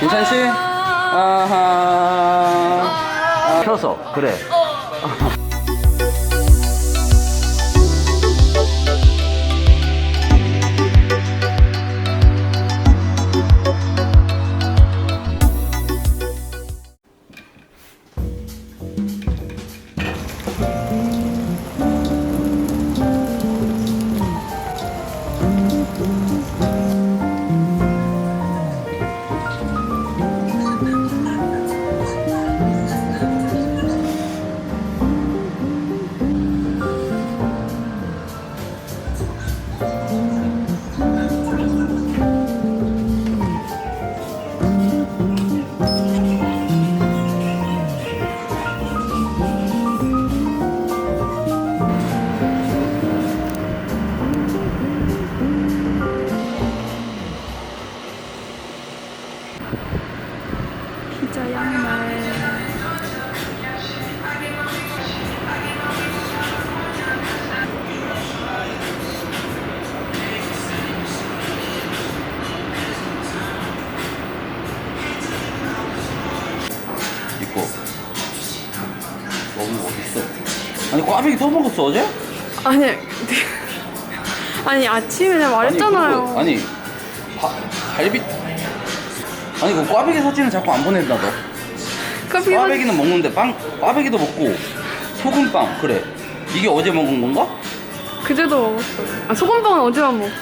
괜찮지? 아하. 아, 펴서, 그래. 꽈배기 또 먹었어, 어제? 아니, 아니 아침에 내가 말했잖아요. 아니, 그거- 아니, 바, 갈비. 아니, 그 꽈배기 사진을 자꾸 안 보낸다, 너. 커피 사- 꽈배기는 먹는데 빵, 꽈배기도 먹고, 소금빵, 그래. 이게 어제 먹은 건가? 그제도 먹었어요. 아 소금빵은 어제만 먹고.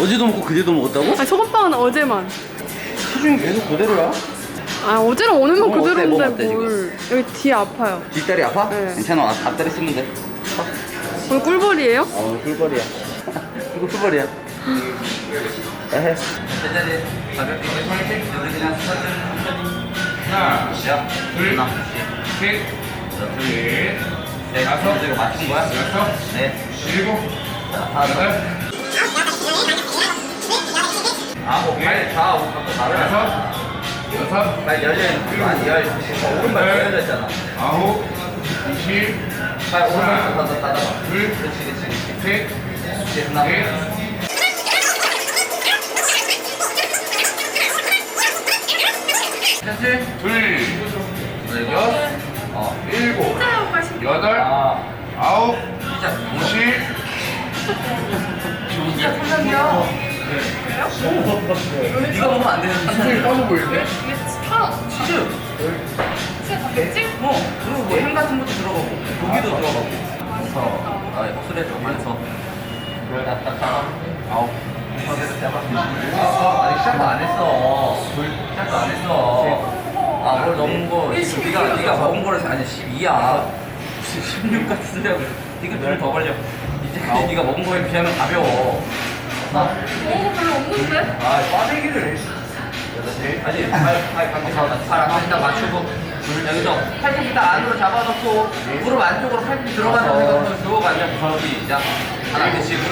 어제도 먹고 그제도 먹었다고? 아니 소금빵은 어제만. 체중이 계속 그대로야? 아 어제랑 오늘만 뭐 어때? 뭐 그대로인데 어때, 뭘? 여기 뒤에 아파요. 뒷다리 아파? 네. 괜찮아, 앞다리 쓰면 돼. 오늘 꿀벌이에요? 어, 꿀벌이야. 이거 꿀벌이야. 에헤. 제자리 가볍게 여기 그냥. 하나. 둘, 하나, 셋, 둘, 넷, 넷, 다섯, 이거 맞춘 거야? 여섯, 넷, 일곱, 다섯, 여덟, 아홉, 팔, 좌우, 각도 다르야. 여섯, 여섯, 있는 거 아니, 열. 어, 오른발 열려 있잖아. 아홉, 이십, 발 오른발 더 닫아. 둘, 그렇지, 그렇지, 그렇지. 셋, 하나. 넷, 셋, 둘, 여섯, 어, 일곱, 여덟, 아, 아홉, 이십, 진짜 탄력이야. 네가 먹으면 안 되는 한쪽이 떠서 보이는데? 치즈. 치즈 어. 그리고 뭐 햄 같은 것도 들어가고 고기도 들어가고. 그래서 아, 목소리 좀 많아서. 열다섯, 아홉. 아, 아직 시작도 안 했어. 시작도 안 했어. 아, 뭘 넘은 거. 네가 네가 먹은 거를 아니 12야. 무슨 16 같은 소리 하고. 네가 몇더 걸려. 이제 네가 먹은 거에 비하면 가벼워. 나 별로? 아, 생각으로 쭉 앉아.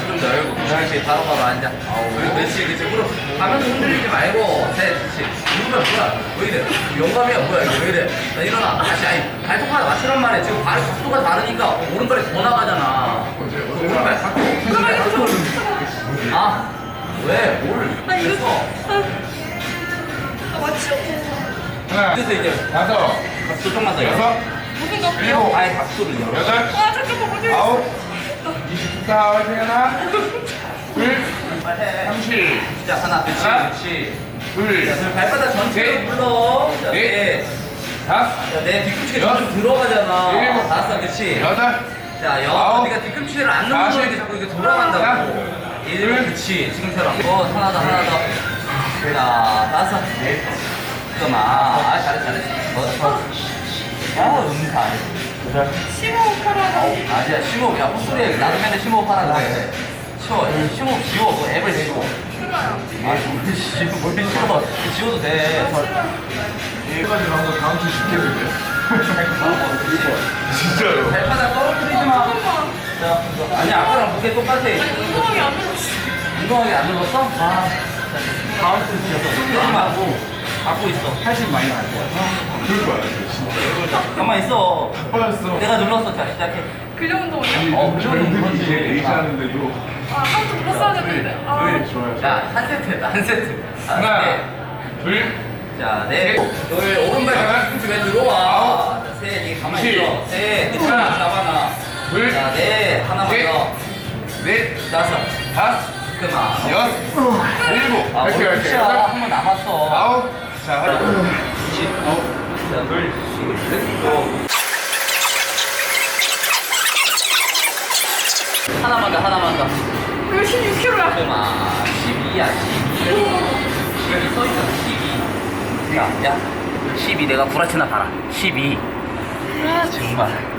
좀 넓고, 그렇지. 바로 바로 앉아. 그리고 그렇지, 그렇지. 무릎 가면서 흔들리지 말고, 셋, 그렇지. 무릎은 뭐야? 왜 이래? 영감이야, 뭐야? 이거 왜 이래? 나 일어나. 다시, 아니, 발톱 하나 맞추란 말이야. 지금 발 각도가 다르니까, 오른발이 더 나가잖아. 오른발 각도. 오른발 각도. 아, 왜? 뭘? 아니, 이거-. 아 맞추고. 하나, 그래서 이제 다섯, 좀만 더. 여섯, 무슨 거? 일곱 아예 각도를 열어. 여덟, 아 잠깐만 어디? 아홉, 이십사, 하나, 둘, 삼십, 자 하나, 그렇지, 하나. 그렇지. 둘, 자, 그럼 발바닥 전체를 넷. 불러. 자, 넷. 넷. 다섯, 자, 내 뒤꿈치가. 점점 들어가잖아. 일곱. 다섯, 그렇지. 여덟, 자, 여섯. 아홉. 네가 뒤꿈치를 안 누르는 다섯. 게 자꾸 이게 돌아간다고. 일, 그렇지. 지금처럼. 어, 하나 더, 하나 더. 자, 다섯. 잠깐만. 아, 잘했어, 잘했어. 더, 더. 아, 음사. 심호흡 하라고. 아니야 심호흡 야 헛소리야 나도 맨날 심호흡 하라 그래 쉬워 심호흡 지워 그 앱을 지워 싫어요. 아뭘 지워 뭘 지워 지워도 돼 여기까지 나온 거 다음 주 시켜줄게. 어, 진짜로. 발바닥 떨어뜨리지 마 자, 아니 아까랑 무게 똑같아 운동하기 안 운동하게 안 눌렀어? 아. 다음 주 흔들지 말고 갖고 있어 80 많이 날 거야 그럴 거야, 진짜. 가만 있어 빠졌어. 내가 눌렀어 자 시작해 근력 운동이요? 어, 그러면 젊은이 그렇지. 얘기하는데도. 아 한쪽 못 써야 되는데. 아. 네, 좋아요. 자 한 세트 한 세트 아, 하나, 네. 둘, 자, 넷. 둘, 오른발 뒤꿈치 왜 들어와? 자, 셋, 이게 가만히 있어. 셋, 이 하나 잡아놔. 둘. 자, 넷. 하나만 셋. 더. 넷, 다섯. 다섯, 그만. 여섯, 일곱. 아, 이렇게 오늘 이렇게. 끝이야. 여덟, 한번 남았어. 아홉. 자, 하나. 자, 둘, 셋, 넷. 하나만 더, 하나만 더. 이거 16kg야. 그만. 12야, 12. 12 써있잖아, 12. 야, 야. 12 내가 구라치나 봐라. 12. 정말.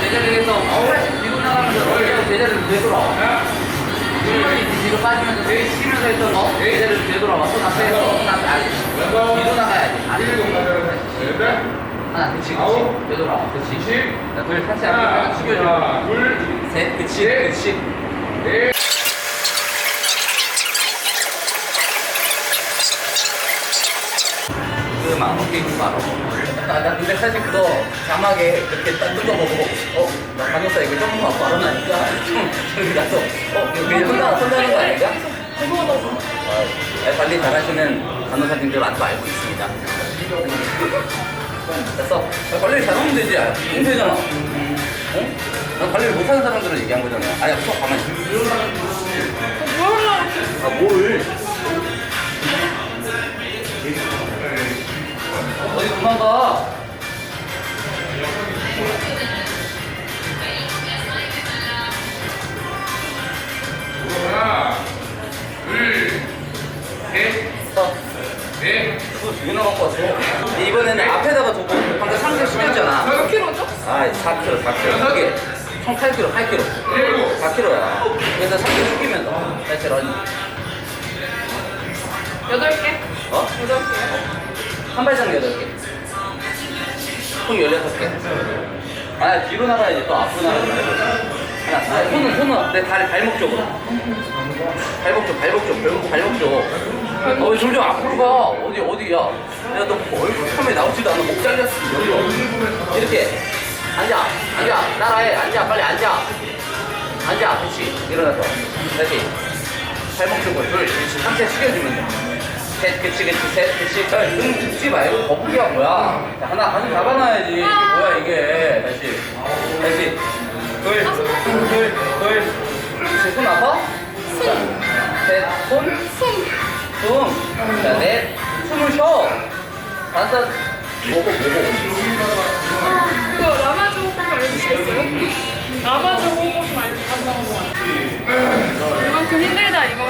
제자리에서 뒤로 나가면서 제자리로 되돌아와. 뒤로 빠지면서 되게 치면서 했던 거 제자리로 되돌아와. 손 앞에 해서 손 앞에 아니. 뒤로 나가야지. 아니. 하나, 그치, 그치. 되돌아와. 그치. 자, 둘, 같이 숙여줘. 하나, 둘, 셋, 그치, 그치. 넷. 그만 어깨 바로. 나, 나 근데 사실 그거 자막에 그렇게 딱 뜯어보고 어? 나 간호사 이거 조금 만 바로 나니까 좀 저기 가서 어? 이거 그냥 혼자 혼자 하는 거 아닌가? 아, 관리 잘하시는 간호사님들 거 알고 있습니다. 됐어. 아, 관리 잘하면 되지. 공부잖아. 어? 난 관리를 못하는 사람들은 얘기한 거잖아. 아니야, 서 가만히. 아, 뭘? 어디 도망가? 하나, 둘, 셋, 어, 넷. 두개 나갖고 왔어. 이번에는 앞에다가 두고 방금 상세 시켰잖아. 몇 킬로죠? 아, 4kg, 4kg. 이게 총 8kg, 8kg. 일곱. 4kg야. 그래서 상세 숙이면서 대체 런 8개? 어? 8개요? 한 발장 8개. 총 16개. 아, 뒤로 나가야지. 또 앞으로 나가지 말고. 하나, 아, 손은, 손은 내 다리 발목 쪽으로. 발목 쪽, 발목 쪽, 발목, 발목 쪽. 어, 왜 점점 앞으로 가? 어디, 어디야? 내가 너 얼굴 카메라 나오지도 않아. 목 잘렸어. 여기로. 이렇게. 앉아, 앉아. 따라해. 앉아, 빨리 앉아. 앉아, 그렇지. 일어나서. 다시. 발목 쪽으로. 둘, 그렇지. 상체 숙여주면 돼. 셋, 그치, 그치, 셋, 그치. 자, 등 굽지 말고 거북이가 뭐야? 자, 하나, 가슴 잡아놔야지. 이게 뭐야, 이게. 다시. 다시. 둘, 둘, 둘. 그치, 손 아파? 셋, 손, 숨. 숨. 자, 넷, 숨을 쉬어. 다섯, 보고, 보고. 그거 라마조 호흡 알려주시겠어요? 라마조 호흡 좀 알려주세요. 이만큼 힘들다, 이거.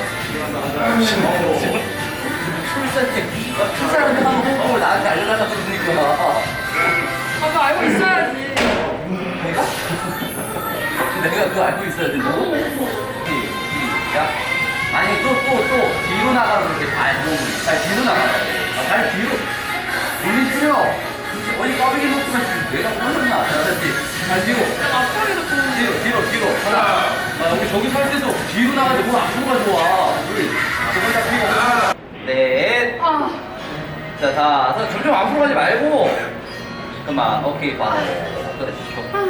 출산해. 출산하는 방법을 나한테 알려달라고 그러니까. 아, 그거 알고 있어야지. 내가? 내가 그거 알고 있어야 된다고? 시작. 아니, 또, 또, 또, 뒤로 나가면 이렇게 발, 몸, 잘 뒤로 나가야 돼. 아, 발 뒤로. 돌리세요. 어디 까비기 놓고만 내가 모르나? 다시. 발 뒤로. 앞머리도 좋은데. 뒤로, 뒤로, 뒤로. 하나. 아, 여기 저기 설 때도 뒤로 나가지 뭘 앞으로가 좋아. 둘. 두번 다 뒤로. 넷. 아, 자, 다섯. 점점 앞으로 가지 말고. 그만. 오케이, 봐. 그래, 좋아.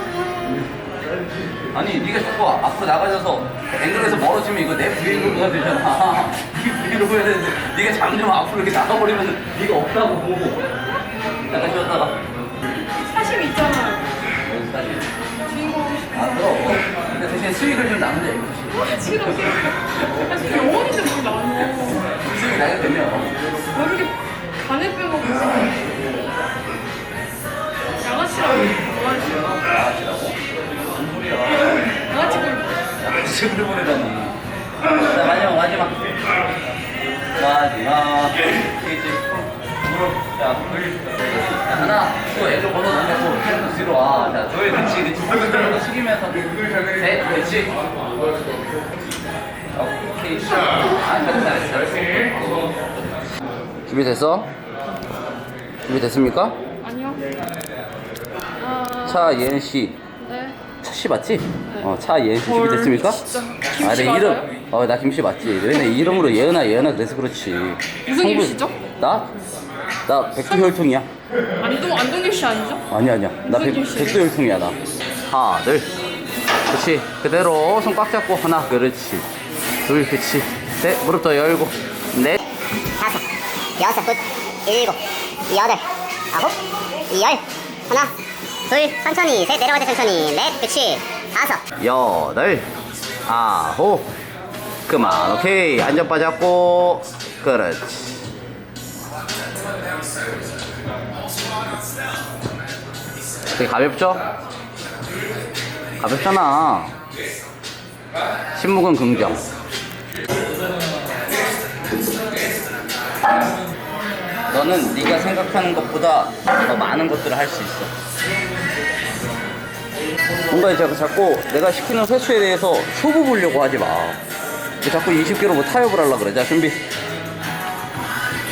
아니 네가 자꾸 앞으로 나가셔서 앵글에서 멀어지면 이거 내 브이로그가 되잖아 네 브이로그 해야 되는데 네가 잠좀 앞으로 이렇게 나가버리면 네가 없다고 보고 약간 쉬었다가 사심 주인공 싶어. 아 그럼 근데 대신 수익을 좀 나면 돼 아, 싫어, 싫어. 아, 뭘 나눠. 수익이 나게 되면 왜 이렇게 간을 빼먹고 양아치라고 뭐하지? 나가시라고 무슨 소리야 양아치 걸 지금 보내다니 자 마지막 마지막 마지막 이지 자, 둘. 자, 하나, 또 애를 번호 넘겼고, 계속 뒤로 와. 자, 둘, 그치, 그치. 손을 숙이면서. 셋, 그치. 오케이. 아, 잘했어, 잘했어. 준비됐어? 준비됐습니까? 아니요. 아, 차예은 씨. 네. 차씨 맞지? 어, 차예은 씨 헐, 준비됐습니까? 진짜. 아, 김씨 내 맞아요? 이름, 어, 나 김씨 맞지. 맨날 이름으로 예은아, 예은아 그래서 그렇지. 무슨 성분- 김씨죠? 나? 나 백두혈통이야. 안동 안동길 씨 아니죠? 아니 아니야. 나 무슨 백, 김씨? 백두혈통이야 나. 하나, 둘. 그렇지. 그대로 손 꽉 잡고 하나, 그렇지. 둘, 그렇지. 셋, 무릎 더 열고. 넷. 다섯, 여섯, 끝. 일곱, 여덟, 아홉, 열. 하나, 둘, 천천히. 셋, 내려갈 때 천천히. 넷, 그치. 다섯. 여덟 아홉 그만 오케이 안전바 잡고 그렇지 되게 가볍죠? 가볍잖아 신묵은 긍정 너는 네가 생각하는 것보다 더 많은 것들을 할 수 있어 뭔가 이제 자꾸 내가 시키는 횟수에 대해서 쇼부 보려고 하지 마. 자꾸 20kg 뭐 타협을 하려 그래. 자, 준비.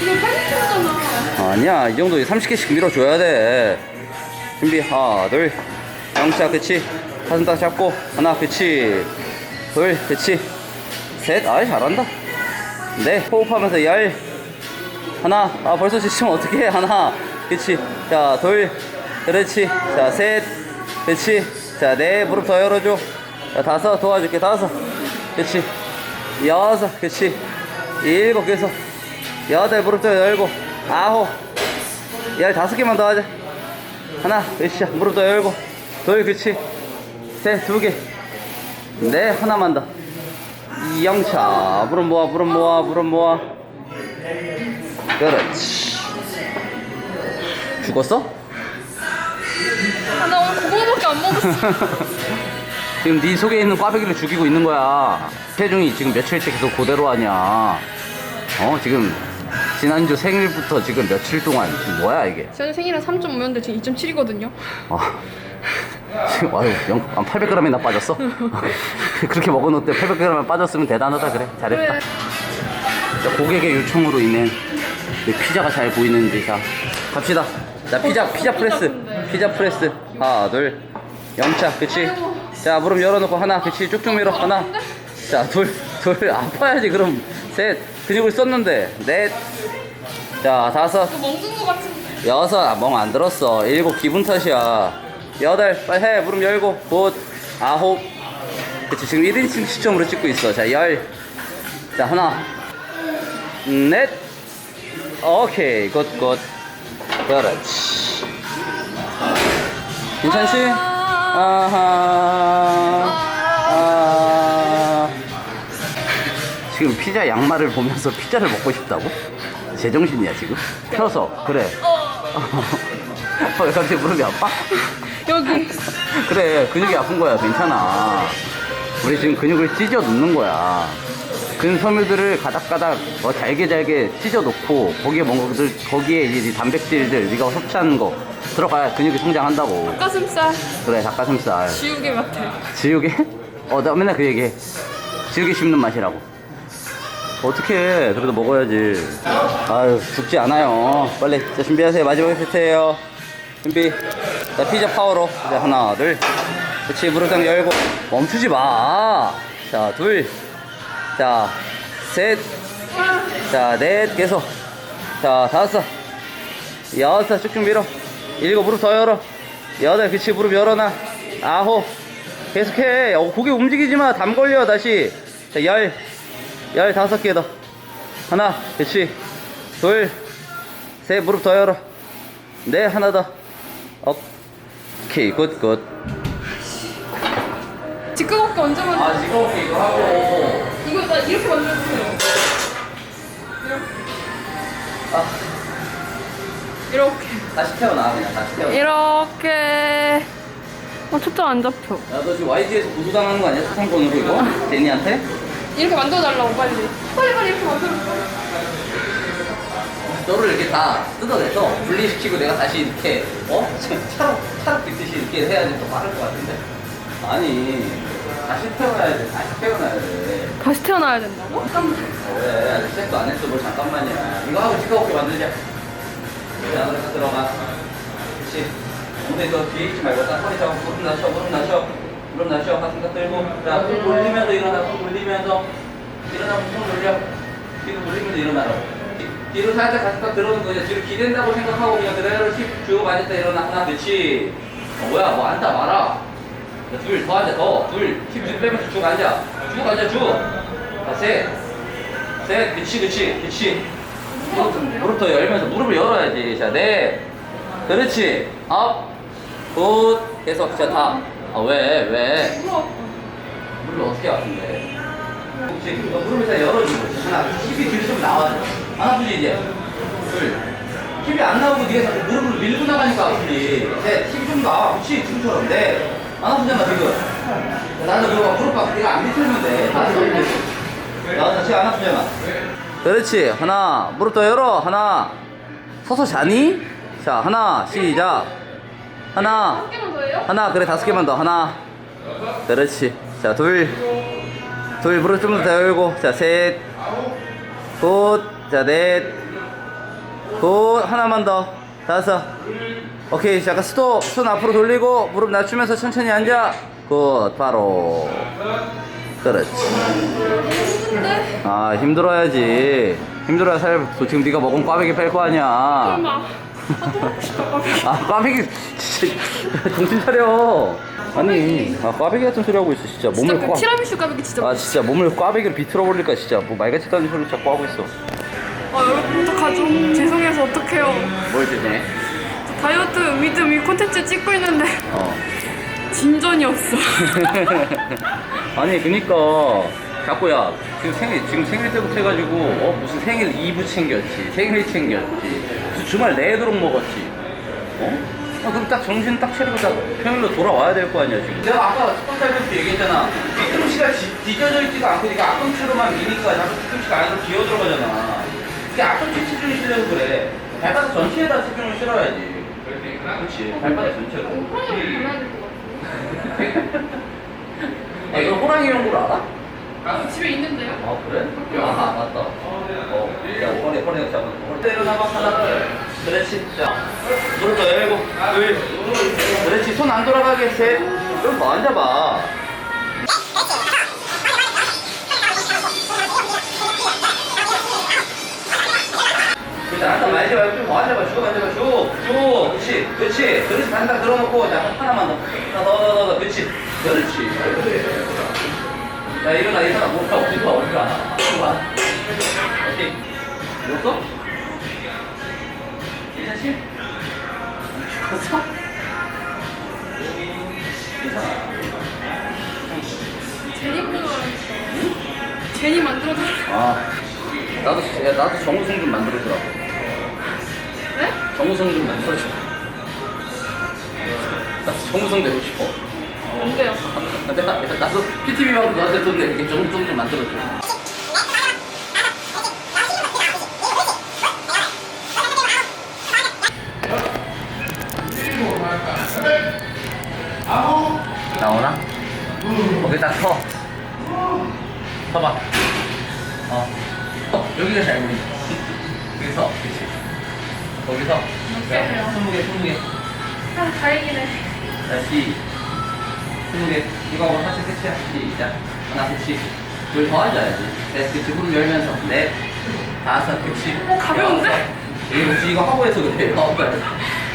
이거 80kg잖아. 아니야, 이 정도 30개씩 밀어줘야 돼. 준비, 하나, 둘. 영차, 그치. 가슴 딱 잡고. 하나, 그치. 둘, 그치. 셋, 아이, 잘한다. 넷, 호흡하면서 열. 하나, 아, 벌써 지치면. 하나, 그치. 자, 둘, 그렇지. 자, 셋, 그치. 자, 넷, 무릎 더 열어줘. 자, 다섯, 도와줄게. 다섯, 그치. 여섯, 그치. 일곱, 계속. 여덟, 무릎 더 열고. 아홉, 열 다섯 개만 더 하자. 하나, 으쌰, 무릎 더 열고. 둘, 그치. 셋, 두 개. 네, 하나만 더. 영차, 무릎 모아, 무릎 모아, 무릎 모아. 그렇지. 죽었어? 아, 나 오늘 그거밖에 안 먹었어. 지금 네 속에 있는 꽈배기를 죽이고 있는 거야. 체중이 지금 며칠째 계속 그대로 하냐. 어, 지금 지난주 생일부터 지금 며칠 동안 지금 뭐야 이게? 저는 생일은 3.5였는데 지금 2.7이거든요. 아, 지금 아유, 영, 800g이나 빠졌어? 그렇게 먹어놓을 때 800g만 빠졌으면 대단하다 그래. 잘했다. 그래. 자, 고객의 요청으로 인해 내 피자가 잘 보이는지 자 갑시다. 자 피자 피자 프레스 피자 프레스. 하나 둘. 영차 그치. 자 무릎 열어놓고 하나 그치? 쭉쭉 밀어 하나. 자둘 둘. 아파야지 그럼. 셋. 근육을 썼는데. 넷자 다섯. 거 같은데. 여섯. 아, 멍안 들었어. 일곱 기분 탓이야. 여덟. 빨리 해. 무릎 열고. 곧 아홉. 그치 지금 1인칭 시점으로 찍고 있어. 자 열 자 하나. 넷 오케이 굿굿 그렇지 괜찮지? 아하 아 지금 피자 양말을 보면서 피자를 먹고 싶다고? 제정신이야 지금? 펴서 그래 어, 왜 갑자기 무릎이 아파? 여기. 그래 근육이 아픈 거야 괜찮아 우리 지금 근육을 찢어 놓는 거야 근 섬유들을 가닥가닥 어, 잘게 잘게 찢어 놓고 거기에 뭔가들 거기에 이제 이 단백질들 네가 섭취하는 거 들어가야 근육이 성장한다고. 가슴살. 그래 닭가슴살. 지우개 같아. 지우개? 어 나 맨날 그 얘기해. 지우개 씹는 맛이라고. 어떻게 그래도 먹어야지. 아유 죽지 않아요. 빨리 자 준비하세요. 마지막 세트예요. 준비. 자 피자 파워로. 자 하나 둘. 그렇지 무릎 딱 열고. 멈추지 마 자 둘 자 셋 자 넷 계속. 자 다섯. 여섯 쭉쭉 밀어 일곱 무릎 더 열어. 여덟 그치 무릎 열어놔. 아홉. 계속해. 어, 고개 움직이지 마 담 걸려 다시. 자 열. 열 다섯 개 더. 하나 그치. 둘 셋 무릎 더 열어. 네 하나 더. 오케이 굿 굿 뒷그밖에 언제 만져? 아 지금 이거 하고 이거 나 이렇게 만져주세요. 아 이렇게. 다시 태어나 그냥 다시 태어나 이렇게. 어, 초점 안 잡혀. 야 너 지금 YG에서 고소당하는 거 아니야 수상권으로 이거? 제니한테? 이렇게 만들어달라고, 빨리. 빨리, 빨리 이렇게 만들어. 너를 이렇게 다 뜯어내서 분리시키고 내가 다시 이렇게 어? 차로 차로 빗듯이 이렇게 해야지 더 빠를 것 같은데 아니 다시 태어나야 돼 다시 태어나야 돼. 다시 태어나야 된다고? 왜? 시작도 안 했어 뭘 잠깐만이야. 이거 하고 치카오케 만들자. 안으로 딱 들어가? 그렇지 엉덩이 더 뒤에 있지 말고 딱 허리 잡고 무릎 낮춰 무릎 낮춰. 무릎 낮춰 가슴 딱 들고. 자손 돌리면서 일어나 손 돌리면서. 일어나면 손 돌려. 뒤로 돌리면서 일어나라고. 뒤- 뒤로 살짝 가슴 딱 들어오는 거지 뒤로 기댄다고 생각하고 그냥 그대로 힙 주고 맞았다 일어나. 하나 그렇지 어, 뭐야 뭐 앉아 마라 둘 더 앉아 더둘힙 뒤로 빼면서 쭉 앉아 쭉 앉아 쭉 자 셋 셋, 그치, 그치, 그치. 무릎 더 열면서 무릎을 열어야지. 자, 네. 그렇지. 업. 굿. 계속. 자, 다. 아, 왜, 왜? 무릎을 어떻게 아픈데? 그렇지. 너 무릎을 잘 열어주고. 하나, 힙이 뒤로 좀 나와줘. 안 아프지, 이제? 둘. 힙이 안 나오고 자꾸 무릎을 밀고 나가니까 아프지. 셋. 힙이 좀 나와. 그렇지. 지금처럼. 넷. 안 아프잖아, 지금. 자, 나도 그거 무릎 봐. 네가 안 비틀면 돼. 나도 지금 안 아프잖아. 그렇지. 하나. 무릎 더 열어. 하나. 서서 자니? 자, 하나. 시작. 하나. 하나. 그래, 다섯 개만 더. 하나. 그렇지. 자, 둘. 둘. 무릎 좀더 열고. 자, 셋. 굿. 자, 넷. 굿. 하나만 더. 다섯. 오케이. 잠깐 스톱. 손 앞으로 돌리고, 무릎 낮추면서 천천히 앉아. 굿. 바로. 그렇지. 아 힘들어야지 힘들어야 살 지금 네가 먹은 꽈배기 뺄 거 아니야. 아 꽈배기 진짜 정신 차려 아니 아 꽈배기 같은 소리 하고 있어 진짜 진짜 몸을 그꽈 티라미슈 꽈배기 진짜 아. 진짜 몸을 꽈배기를 비틀어 버릴까 진짜 뭐 말같이 다는 소리 자꾸 하고 있어 아 여러분 어떡하죠? 죄송해서 어떡해요. 뭘 죄송해 저 다이어트 미드 이 콘텐츠 찍고 있는데 어. 진전이 없어. 아니 그니까. 자꾸 야 지금 생일 지금 생일 때부터 해가지고 어 무슨 생일 2부 챙겼지 생일 챙겼지 무슨 주말 내도록 먹었지 어? 아 그럼 딱 정신 딱 차리고 딱 평일로 돌아와야 될 거 아니야 지금. 내가 아까 첫 번째 할때 얘기했잖아. 뒤꿈치가 지- 뒤져져 있지가 않고 네가 앞꿈치로만 미니까 자꾸 뒤꿈치가 안으로 기어 들어가잖아. 그게 앞꿈치 체중이 실려서 그래. 발바닥 전체에다 체중을 실어야지 그렇지 발바닥 전체로 아 이거 호랑이 연구를 알아? 아, 집에 있는데요? 아 그래? 아 맞다. 어, 야 허리 허리 잡아. 허리 때려나봐 하나. 그렇지. 자, 무릎 더 열고. 둘. 그렇지. 손 안 돌아가게 셋. 그럼 더 앉아봐. 일단 앉아 말지 말고 좀더 앉아봐. 쭉 앉아봐. 쭉. 쭉. 그렇지. 그렇지. 그렇지. 반딱 들어놓고 자 하나만 더. 하나 더 더 더 더. 그렇지. 그렇지. 야 일어나 일어나 뭐가 어디가 어디가 와 오케이 누웠어? 괜찮지? 죽었어? 괜찮아 제니 만들어 제니 만들어줘. 아 나도 야, 나도 정우성 좀 만들어주라고 네? 정우성 좀 만들어줘 나 정우성 되고 싶어. 뭔데요? 내가 나도 PTV하고 너한테 돈 낼게 정우성 좀 만들어줘 거기서. 어때요? 스무 개, 스무 개. 아 다행이네. 다시. 스무 개. 이거 하고 사실 끝이야. 시작. 하나, 그치. 둘더 앉아야지. 넷, 그치. 무릎 열면서. 넷, 다섯, 그치. 어, 가벼운데? 여섯. 이거, 그치. 이거 하고 해서 그래. 어, 그래.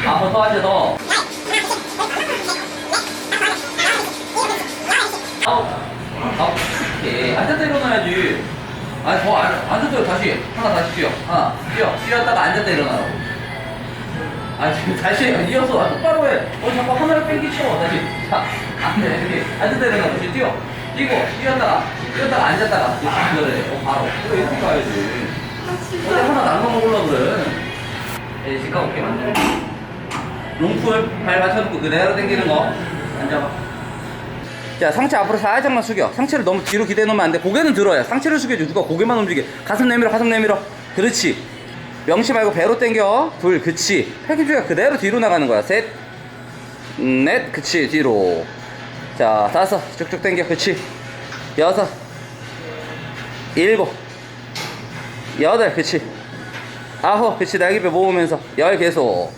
아홉 더 앉아, 더. 아홉. 아홉. 오케이. 앉았다 일어나야지. 아니, 더 앉, 앉았다 다시. 하나 다시 뛰어. 하나. 뛰어. 뛰었다가 앉았다 일어나라고. 아, 지금 다시 해. 이어서 아, 똑바로 해. 어, 자꾸 하나를 뺑기쳐. 다시. 자, 안 돼. 이렇게. 앉았다 일어나. 다시 뛰어. 뛰고, 뛰었다가, 뛰었다가 앉았다가. 그래. 어, 바로. 그래, 이렇게 가야지. 아 어제 하나 나눠 먹으려고 그래. 에, 직각 어깨 만져. 롱풀, 발 받쳐놓고 그대로 당기는 거. 앉아봐. 자, 상체 앞으로 살짝만 숙여. 상체를 너무 뒤로 기대해 놓으면 안 돼. 고개는 들어야. 상체를 숙여줘. 누가 고개만 움직여. 가슴 내밀어, 가슴 내밀어. 그렇지. 명시 말고 배로 당겨. 둘, 그치. 팔꿈치가 그대로 뒤로 나가는 거야. 셋, 음, 넷, 그치. 뒤로. 자, 다섯. 쭉쭉 당겨. 그치. 여섯, 일곱, 여덟, 그치. 아홉, 그치. 날개뼈 모으면서. 열 계속.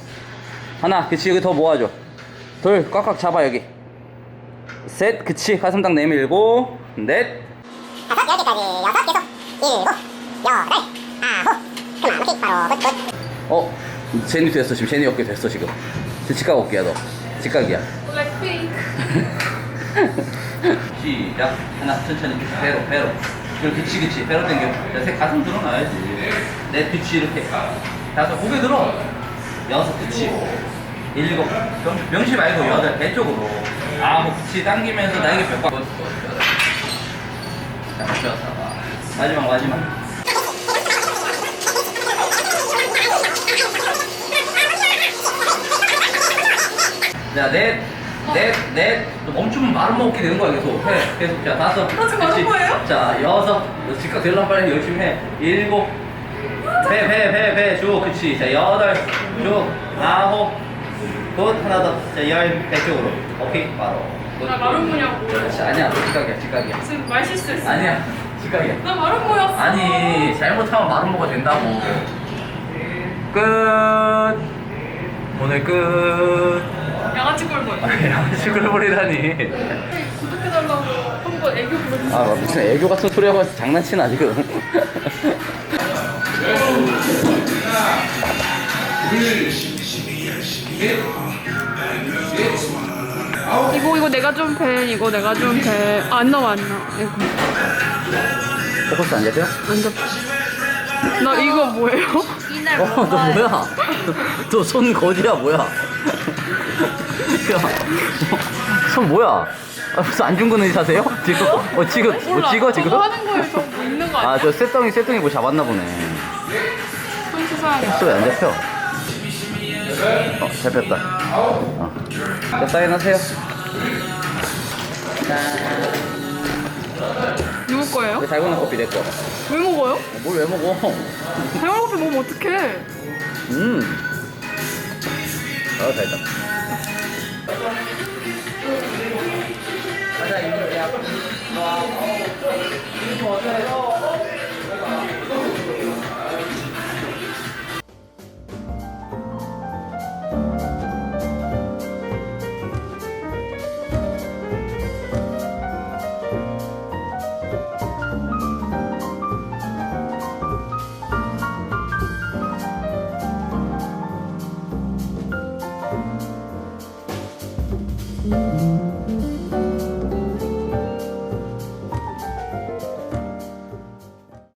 하나, 그치. 여기 더 모아줘. 둘, 꽉꽉 잡아, 여기. 셋, 그치. 가슴 딱 내밀고. 넷, 다섯, 열 개까지. 여섯, 계속. 일곱, 여덟, 아홉. 오케이. 바로. 어, 제니 됐어. 지금 제니 어깨 됐어, 지금. 지금 직각 어깨야, 너. 직각이야. 시작. 하나, 천천히. 배로, 배로. 그리고 그치, 그치. 배로 당겨. 자, 새 가슴 드러나야지. 넷 그치 이렇게 다섯 고개 들어 여섯 그치 일곱 명, 명시 말고 여덟 배 쪽으로 아홉 그치 당기면서 날개. 자 여섯 마지막 마지막 자, 넷, 넷, 넷. 또 멈추면 마음 먹게 되는 거야, 계속. 해, 계속. 자, 다섯. 나 지금 하는? 거예요? 자, 여섯. 너 즉각 되려면 빨리 열심히 해. 일곱. 배, 배, 배, 배, 쭉. 그치. 자, 여덟. 쭉. 아홉. 굿. 하나 더. 자, 열. 배 쪽으로. 오케이. 바로. 굿. 나 마름모냐고. 그렇지. 아니야. 너 직각이야, 직각이야. 지금 말 실수했어. 아니야. 나 마름모였어. 아니, 잘못하면 마름 먹어야 된다고. 끝. 오늘 끝. 양아치 꼴보. 아니, 양아치 끓여버리다니. 구독해달라고 한번 애교 부르는 아 무슨 애교 같은 소리 하고. 장난치나 지금 이거 이거 내가 좀 배, 이거 내가 좀 배. 안 나와 안 나와. 이거 포커스 안 잡혀? 안 잡혀. 나 이거 뭐예요? 어, 너 뭐야? 너 손 거지야 뭐야? 야, 손 뭐야? 아, 무슨 안중근 의사세요? 지금? 어 지금 뭐 찍어 지금? 저거 하는 거에 저뭐 있는 거 아니야? 아저 쇠덩이 쇠덩이 뭐 잡았나 보네. 손 수사하게. 손안 잡혀? 어 잡혔다. 어. 자 사인하세요. 누구 거예요? 달고나 커피 내 거. 왜 먹어요? 뭘 왜 먹어? 대왕 커피 먹으면 어떡해? 음. 어 달다. หมดเลยโอ้